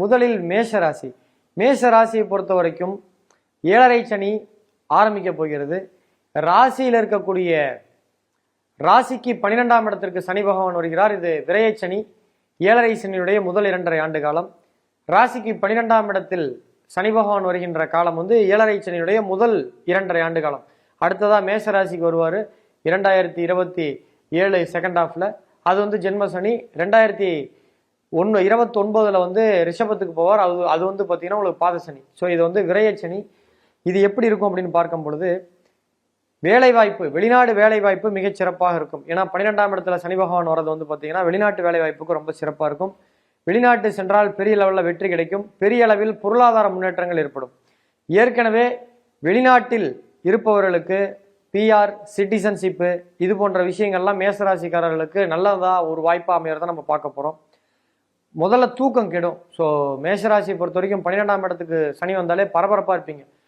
முதலில் மேஷ ராசி மேஷ ராசியை பொறுத்த வரைக்கும் ஏழரை சனி ஆரம்பிக்க போகிறது. ராசியில் இருக்கக்கூடிய ராசிக்கு பன்னிரெண்டாம் இடத்திற்கு சனி பகவான் வருகிறார். இது விரைய சனி ஏழரை சனியுடைய முதல் இரண்டரை ஆண்டு காலம். ராசிக்கு பன்னிரெண்டாம் இடத்தில் சனி பகவான் வருகின்ற காலம் வந்து ஏழரை சனியுடைய முதல் இரண்டரை ஆண்டு காலம். அடுத்ததாக மேஷ ராசிக்கு வருவார். இரண்டாயிரத்தி இருபத்தி ஏழு செகண்ட் ஹாஃபில் அது வந்து ஜென்ம சனி. ரெண்டாயிரத்தி ஒன்று இருபத்தொன்பதில் வந்து ரிஷபத்துக்கு போவார். அது அது வந்து பார்த்தீங்கன்னா உங்களுக்கு பாத சனி. ஸோ இது வந்து விரைய சனி. இது எப்படி இருக்கும் அப்படின்னு பார்க்கும் பொழுது வேலைவாய்ப்பு வெளிநாடு வேலைவாய்ப்பு மிக மிகச் சிறப்பாக இருக்கும். ஏன்னா பன்னிரெண்டாம் இடத்துல சனி பகவான் வரது வந்து பார்த்தீங்கன்னா வெளிநாட்டு வேலைவாய்ப்புக்கு ரொம்ப சிறப்பாக இருக்கும். வெளிநாட்டு சென்றால் பெரிய லெவலில் வெற்றி கிடைக்கும். பெரிய அளவில் பொருளாதார முன்னேற்றங்கள் ஏற்படும். ஏற்கனவே வெளிநாட்டில் இருப்பவர்களுக்கு பிஆர் சிட்டிசன்ஷிப்பு இது போன்ற விஷயங்கள்லாம் மேசராசிக்காரர்களுக்கு நல்லதாக ஒரு வாய்ப்பாக அமையிறத நம்ம பார்க்க போகிறோம் முதல்ல தூக்கம் கெடும். ஸோ மேஷராசியை பொறுத்த வரைக்கும் பன்னிரெண்டாம் இடத்துக்கு சனி வந்தாலே பரபரப்பாக இருப்பீங்க.